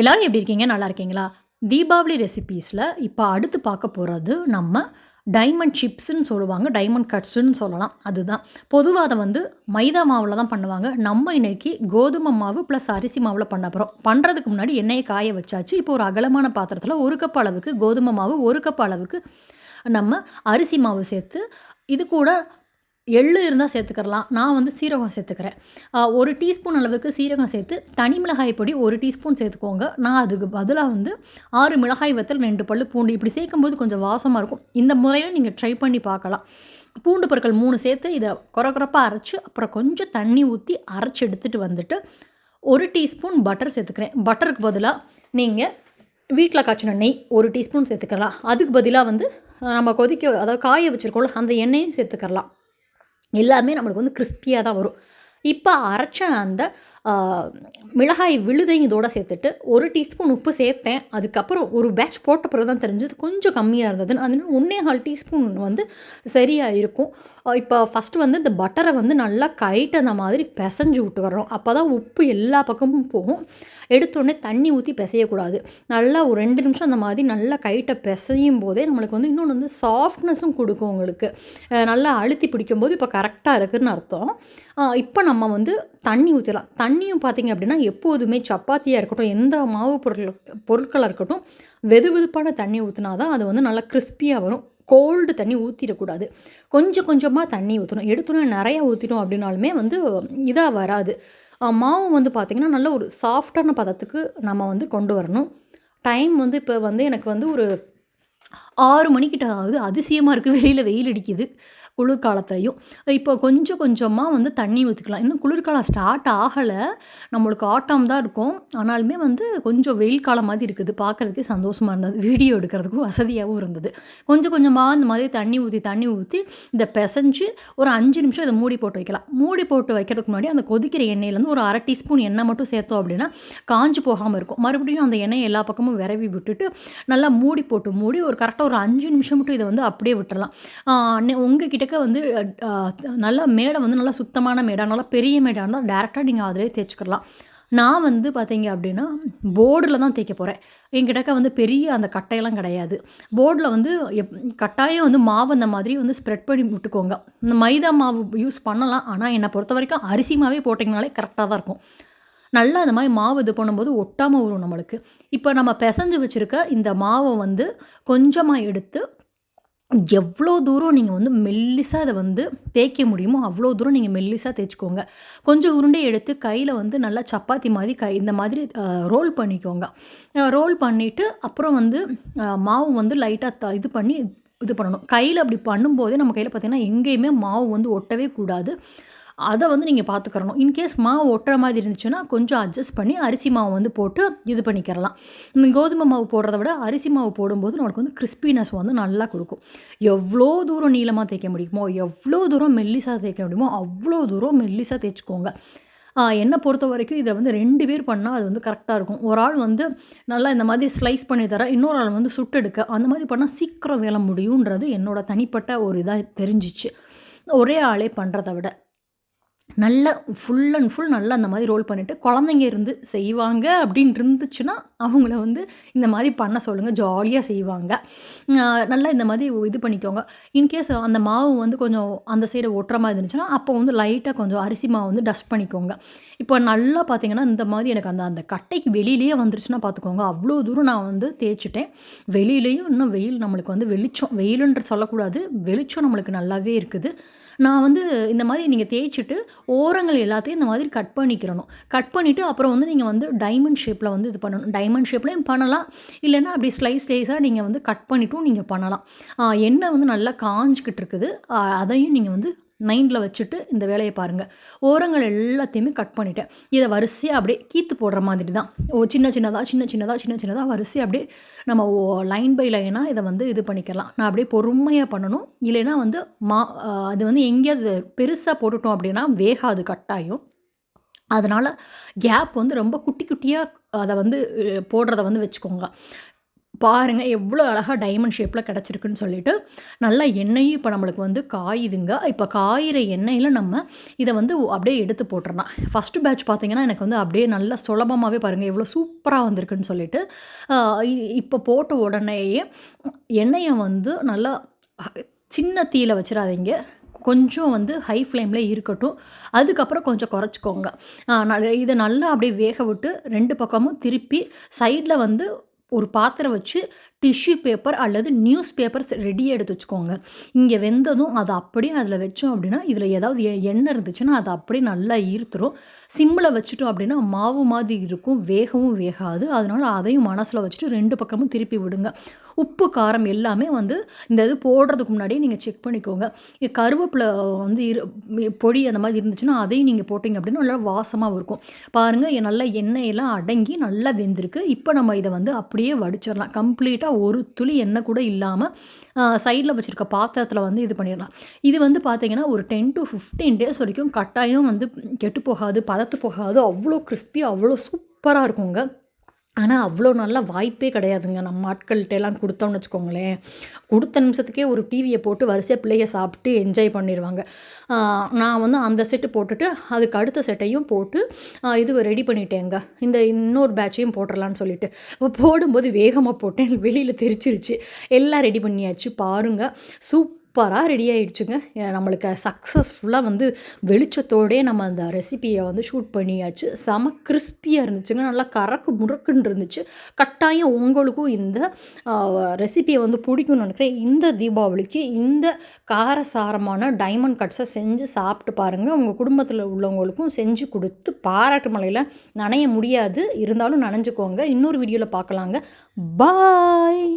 எல்லாரும் எப்படி இருக்கீங்க? நல்லா இருக்கீங்களா? தீபாவளி ரெசிபீஸில் இப்போ அடுத்து பார்க்க போகிறது நம்ம டைமண்ட் சிப்ஸ்ன்னு சொல்லுவாங்க. டைமண்ட் கட்ஸுன்னு சொல்லலாம். அதுதான். பொதுவாக அதை வந்து மைதா மாவில் தான் பண்ணுவாங்க. நம்ம இன்றைக்கி கோதுமை மாவு ப்ளஸ் அரிசி மாவில் பண்ண போகிறோம் பண்ணுறதுக்கு முன்னாடி எண்ணெயை காய வச்சாச்சு. இப்போ ஒரு அகலமான பாத்திரத்தில் ஒரு கப் அளவுக்கு கோதுமை மாவு ஒரு கப் அளவுக்கு நம்ம அரிசி மாவு சேர்த்து இது கூட எள்ளு இருந்தால் சேர்த்துக்கிறலாம். நான் வந்து சீரகம் சேர்த்துக்கிறேன். ஒரு டீஸ்பூன் அளவுக்கு சீரகம் சேர்த்து தனி மிளகாய் பொடி ஒரு டீஸ்பூன் சேர்த்துக்கோங்க. நான் அதுக்கு பதிலாக வந்து ஆறு மிளகாய் வத்தல் ரெண்டு பல்லு பூண்டு இப்படி சேர்க்கும்போது கொஞ்சம் வாசமாக இருக்கும். இந்த முறையில் நீங்கள் ட்ரை பண்ணி பார்க்கலாம். பூண்டு பொருட்கள் மூணு சேர்த்து இதை குறக்குறப்பாக அரைச்சி அப்புறம் கொஞ்சம் தண்ணி ஊற்றி அரைச்சி எடுத்துகிட்டு வந்துட்டு ஒரு டீஸ்பூன் பட்டர் சேர்த்துக்கிறேன். பட்டருக்கு பதிலாக நீங்கள் வீட்டில் காய்ச்சின நெய் ஒரு டீஸ்பூன் சேர்த்துக்கலாம் அதுக்கு பதிலாக வந்து நம்ம கொதிக்க அதாவது காய வச்சுருக்கோம்ல அந்த எண்ணெயும் சேர்த்துக்கலாம் எல்லாமே நம்மளுக்கு வந்து கிறிஸ்பியாக தான் வரும். இப்போ அரைச்ச அந்த மிளகாய் விழுதையும் இதோட சேர்த்துட்டு ஒரு டீஸ்பூன் உப்பு சேர்த்தேன். அதுக்கப்புறம் ஒரு பேட்ச் போட்ட பிறகு தான் தெரிஞ்சது கொஞ்சம் கம்மியாக இருந்ததுன்னு. அது ஒன்றே கால் டீஸ்பூன் வந்து சரியாக இருக்கும். இப்போ ஃபஸ்ட்டு வந்து இந்த பட்டரை வந்து நல்லா கைட்டு அந்த மாதிரி பிசைஞ்சு விட்டு வர்றோம். அப்போ தான் உப்பு எல்லா பக்கமும் போகும். எடுத்தோடனே தண்ணி ஊற்றி பிசையக்கூடாது. நல்லா ஒரு ரெண்டு நிமிஷம் அந்த மாதிரி நல்லா கைட்டை பிசையும் போதே நம்மளுக்கு வந்து இன்னொன்று வந்து சாஃப்ட்னஸும் கொடுக்கும் உங்களுக்கு. நல்லா அழுத்தி பிடிக்கும்போது இப்போ கரெக்டாக இருக்குதுன்னு அர்த்தம். இப்போ நம்ம நம்ம வந்து தண்ணி ஊற்றிடலாம் தண்ணியும் பார்த்தீங்க அப்படின்னா எப்போதுமே சப்பாத்தியாக இருக்கட்டும் எந்த மாவு பொருட்கள் பொருட்களாக இருக்கட்டும் வெது வெதுப்பான தண்ணி ஊற்றினா தான் அது வந்து நல்லா கிறிஸ்பியாக வரும். கோல்டு தண்ணி ஊற்றிடக்கூடாது கொஞ்சம் கொஞ்சமாக தண்ணி ஊற்றணும் எடுத்தோன்னே நிறையா ஊற்றிட்டோம் அப்படின்னாலுமே வந்து இதாக வராது. மாவு வந்து பார்த்திங்கன்னா நல்ல ஒரு சாஃப்டான பதத்துக்கு நம்ம வந்து கொண்டு வரணும். டைம் வந்து இப்போ வந்து எனக்கு வந்து ஒரு ஆறு மணிக்கிட்ட ஆகுது அதிசயமாக இருக்குது வெளியில் வெயில் அடிக்குது. குளிர்காலத்தையும் இப்போ கொஞ்சம் கொஞ்சமாக வந்து தண்ணி ஊற்றிக்கலாம் இன்னும் குளிர்காலம் ஸ்டார்ட் ஆகலை. நம்மளுக்கு ஆட்டம் தான் இருக்கும். ஆனாலுமே வந்து கொஞ்சம் வெயில் காலம் மாதிரி இருக்குது. பார்க்குறதுக்கே சந்தோஷமாக இருந்தது. வீடியோ எடுக்கிறதுக்கும் வசதியாகவும் இருந்தது. கொஞ்சம் கொஞ்சமாக இந்த மாதிரி தண்ணி ஊற்றி தண்ணி ஊற்றி இதை பிசைஞ்சு ஒரு அஞ்சு நிமிஷம் இதை மூடி போட்டு வைக்கலாம். மூடி போட்டு வைக்கிறதுக்கு முன்னாடி அந்த கொதிக்கிற எண்ணெயிலேருந்து ஒரு அரை டீஸ்பூன் எண்ணெய் மட்டும் சேர்த்தோம் அப்படின்னா காஞ்சு போகாமல் இருக்கும். மறுபடியும் அந்த எண்ணெய் எல்லா பக்கமும் விரவி விட்டுட்டு நல்லா மூடி போட்டு மூடி ஒரு கரெக்டாக ஒரு அஞ்சு நிமிஷம் மட்டும் இதை வந்து அப்படியே விட்டுறலாம். உங்கள் கிட்டக்க வந்து நல்லா மேடை வந்து நல்லா சுத்தமான மேடாக நல்லா பெரிய மேடாக இருந்தால் டேரெக்டாக நீங்கள் அதிலே தேய்ச்சிக்கலாம் நான் வந்து பார்த்தீங்க அப்படின்னா போர்டில் தான் தேய்க்க போகிறேன் என்கிட்டக்க வந்து பெரிய அந்த கட்டையெல்லாம் கிடையாது. போர்டில் வந்து எப் கட்டாயம் வந்து மாவு அந்த மாதிரி வந்து ஸ்ப்ரெட் பண்ணி விட்டுக்கோங்க. இந்த மைதா மாவு யூஸ் பண்ணலாம். ஆனால் என்னை பொறுத்த வரைக்கும் அரிசி மாவே போட்டிங்கனாலே கரெக்டாக தான் இருக்கும். நல்லா அந்த மாதிரி மாவு இது பண்ணும்போது ஒட்டாமல் வரும் நம்மளுக்கு. இப்போ நம்ம பிசைஞ்சு வச்சுருக்க இந்த மாவை வந்து கொஞ்சமாக எடுத்து எவ்வளோ தூரம் நீங்கள் வந்து மெல்லிசாக அதை வந்து தேய்க்க முடியுமோ அவ்வளோ தூரம் நீங்கள் மெல்லிசாக தேய்ச்சிக்கோங்க. கொஞ்சம் உருண்டை எடுத்து கையில் வந்து நல்லா சப்பாத்தி மாதிரி கை இந்த மாதிரி ரோல் பண்ணிக்கோங்க. ரோல் பண்ணிவிட்டு அப்புறம் வந்து மாவு வந்து லைட்டாக த இது பண்ணி இது பண்ணணும். கையில் அப்படி பண்ணும்போதே நம்ம கையில் பார்த்தீங்கன்னா எங்கேயுமே மாவு வந்து ஒட்டவே கூடாது. அதை வந்து நீங்கள் பார்த்துக்கிறணும் இன்கேஸ் மாவு ஒட்டுற மாதிரி இருந்துச்சுன்னா கொஞ்சம் அட்ஜஸ்ட் பண்ணி அரிசி மாவு வந்து போட்டு இது பண்ணிக்கிறலாம். இந்த கோதுமை மாவு போடுறத விட அரிசி மாவு போடும்போது நம்மளுக்கு வந்து கிறிஸ்பினஸ் வந்து நல்லா கொடுக்கும். எவ்வளோ தூரம் நீளமாக தேய்க்க முடியுமோ எவ்வளோ தூரம் மெல்லிசாக தேய்க்க முடியுமோ அவ்வளோ தூரம் மெல்லிசாக தேய்ச்சிக்கோங்க. என்னை பொறுத்த வரைக்கும் இதில் வந்து ரெண்டு பேர் பண்ணால் அது வந்து கரெக்டாக இருக்கும். ஒரு ஆள் வந்து நல்லா இந்த மாதிரி ஸ்லைஸ் பண்ணி தர இன்னொரு ஆள் வந்து சுட்டெடுக்க அந்த மாதிரி பண்ணால் சீக்கிரம் வேலை முடியுன்றது என்னோட தனிப்பட்ட ஒரு இதாக தெரிஞ்சிச்சு. ஒரே ஆளே பண்ணுறத விட. நல்லா ஃபுல் அண்ட் ஃபுல் நல்லா அந்த மாதிரி ரோல் பண்ணிவிட்டு குழந்தைங்க இருந்து செய்வாங்க அப்படின்னு இருந்துச்சுன்னா அவங்கள வந்து இந்த மாதிரி பண்ண சொல்லுங்கள் ஜாலியாக செய்வாங்க. நல்லா இந்த மாதிரி இது பண்ணிக்கோங்க. இன்கேஸ் அந்த மாவு வந்து கொஞ்சம் அந்த சைடு ஒட்டுற மாதிரி இருந்துச்சுன்னா அப்போ வந்து லைட்டாக கொஞ்சம் அரிசி மாவு வந்து டஸ்ட் பண்ணிக்கோங்க. இப்போ நல்லா பார்த்தீங்கன்னா இந்த மாதிரி எனக்கு அந்த அந்த கட்டைக்கு வெளியிலேயே வந்துருச்சுன்னா பார்த்துக்கோங்க அவ்வளோ தூரம் நான் வந்து தேய்ச்சிட்டேன். வெளியிலேயும் இன்னும் வெயில் நம்மளுக்கு வந்து வெளிச்சம் வெயிலுன்ற சொல்லக்கூடாது. வெளிச்சம் நம்மளுக்கு நல்லாவே இருக்குது. நான் வந்து இந்த மாதிரி நீங்கள் தேய்ச்சிட்டு ஓரங்கள் எல்லாத்தையும் இந்த மாதிரி கட் பண்ணிக்கிறணும். கட் பண்ணிவிட்டு அப்புறம் வந்து நீங்கள் வந்து டைமண்ட் ஷேப்பில் வந்து இது பண்ணணும். டைமண்ட் ஷேப்லேயும் பண்ணலாம். இல்லைன்னா அப்படி ஸ்லைஸ் ஸ்லைஸாக நீங்கள் வந்து கட் பண்ணிட்டும் நீங்கள் பண்ணலாம். எண்ணெய் வந்து நல்லா காஞ்சிக்கிட்டு இருக்குது. அதையும் நீங்கள் வந்து மைண்டில் வச்சுட்டு இந்த வேலையை பாருங்கள் ஓரங்கள் எல்லாத்தையுமே கட் பண்ணிட்டேன். இதை வரிசையாக அப்படியே கீத்து போடுற மாதிரி தான். ஓ சின்ன சின்னதாக சின்ன சின்னதாக சின்ன சின்னதாக வரிசையாக அப்படியே நம்ம லைன் பை லைனாக இதை வந்து இது பண்ணிக்கலாம். நான் அப்படியே பொறுமையாக பண்ணணும். இல்லைன்னா வந்து மா அது வந்து எங்கேயாவது பெருசாக போட்டுட்டோம் அப்படின்னா வேகாது கட்டாயம் அதனால் கேப் வந்து ரொம்ப குட்டி குட்டியாக அதை வந்து போடுறத வந்து வச்சுக்கோங்க. பாருங்கள் எவ்வளோ அழகாக டைமண்ட் ஷேப்பில் கிடச்சிருக்குன்னு சொல்லிட்டு நல்லா எண்ணெயும் இப்போ நம்மளுக்கு வந்து காயுதுங்க. இப்போ காயிற எண்ணெயில் நம்ம இதை வந்து அப்படியே எடுத்து போட்டுடலாம் ஃபஸ்ட்டு பேட்ச் பார்த்தீங்கன்னா எனக்கு வந்து அப்படியே நல்லா சுலபமாகவே பாருங்கள் எவ்வளோ சூப்பராக வந்திருக்குன்னு சொல்லிட்டு இப்போ போட்ட உடனேயே எண்ணெயை வந்து நல்லா சின்ன தீயில வச்சிடாதீங்க. கொஞ்சம் வந்து ஹை ஃப்ளேமில் இருக்கட்டும். அதுக்கப்புறம் கொஞ்சம் குறைச்சிக்கோங்க. இதை நல்லா அப்படியே வேக விட்டு ரெண்டு பக்கமும் திருப்பி சைடில் வந்து ஒரு பாத்திரம் வச்சு டிஷ்யூ பேப்பர் அல்லது நியூஸ் பேப்பர்ஸ் ரெடியாக எடுத்து வச்சுக்கோங்க. இங்கே வெந்ததும் அதை அப்படியே அதில் வச்சோம் அப்படின்னா இதில் ஏதாவது எண்ணெய் இருந்துச்சுன்னா அதை அப்படியே நல்லா ஈர்த்துரும். சிம்மில் வச்சுட்டோம் அப்படின்னா மாவு மாதிரி இருக்கும். வேகவும் வேகாது. அதனால் அதையும் மனசில் வச்சுட்டு ரெண்டு பக்கமும் திருப்பி விடுங்க. உப்பு காரம் எல்லாமே வந்து இந்த இது போடுறதுக்கு முன்னாடியே நீங்கள் செக் பண்ணிக்கோங்க. கருவேப்பிலை வந்து இரு பொடி அந்த மாதிரி இருந்துச்சுன்னா அதையும் நீங்கள் போட்டிங்க அப்படின்னா நல்லா வாசமாக இருக்கும். பாருங்கள் நல்லா எண்ணெயெல்லாம் அடங்கி நல்லா வெந்திருக்கு. இப்போ நம்ம இதை வந்து அப்படியே வடிச்சிடலாம். கம்ப்ளீட்டாக ஒரு துளி எண்ணெய் கூட இல்லாமல் சைடில் வச்சுருக்க பாத்திரத்தில் வந்து இது பண்ணிடலாம். இது வந்து பார்த்திங்கன்னா ஒரு டென் டு ஃபிஃப்டீன் டேஸ் வரைக்கும் கட்டாயம் வந்து கெட்டு போகாது பதத்து போகாது. அவ்வளோ கிறிஸ்பி அவ்வளோ சூப்பராக இருக்குங்க. ஆனால் அவ்வளோ நல்ல வாய்ப்பே கிடையாதுங்க. நம்ம ஆட்கள்கிட்ட எல்லாம் கொடுத்தோம்னு வச்சுக்கோங்களேன். கொடுத்த நிமிஷத்துக்கே ஒரு டிவியை போட்டு வரிசையாக பிள்ளைய சாப்பிட்டு என்ஜாய் பண்ணிடுவாங்க நான் வந்து அந்த செட்டு போட்டுட்டு அதுக்கு அடுத்த செட்டையும் போட்டு இது ரெடி பண்ணிட்டேங்க. இந்த இன்னொரு பேட்சையும் போட்டுடலான்னு சொல்லிட்டு. போடும்போது வேகமாக போட்டேன். வெளியில் தெரிச்சிருச்சு. எல்லாம் ரெடி பண்ணியாச்சு. பாருங்கள் சூப்பராக ரெடி ஆகிடுச்சுங்க நம்மளுக்கு சக்ஸஸ்ஃபுல்லாக வந்து வெளிச்சத்தோடே நம்ம அந்த ரெசிபியை வந்து ஷூட் பண்ணியாச்சு. செம கிறிஸ்பியாக இருந்துச்சுங்க. நல்லா கறக்கு முறுக்குன்னு இருந்துச்சு. கட்டாயம் உங்களுக்கும் இந்த ரெசிபியை வந்து பிடிக்கும்னு நினைக்கிறேன். இந்த தீபாவளிக்கு இந்த காரசாரமான டைமண்ட் கட்ஸை செஞ்சு சாப்பிட்டு பாருங்கள் உங்கள் குடும்பத்தில் உள்ளவங்களுக்கும் செஞ்சு கொடுத்து பாராட்டு மலையில் நனைய முடியாது. இருந்தாலும் நனைஞ்சுக்கோங்க. இன்னொரு வீடியோவில் பார்க்கலாங்க. பாய்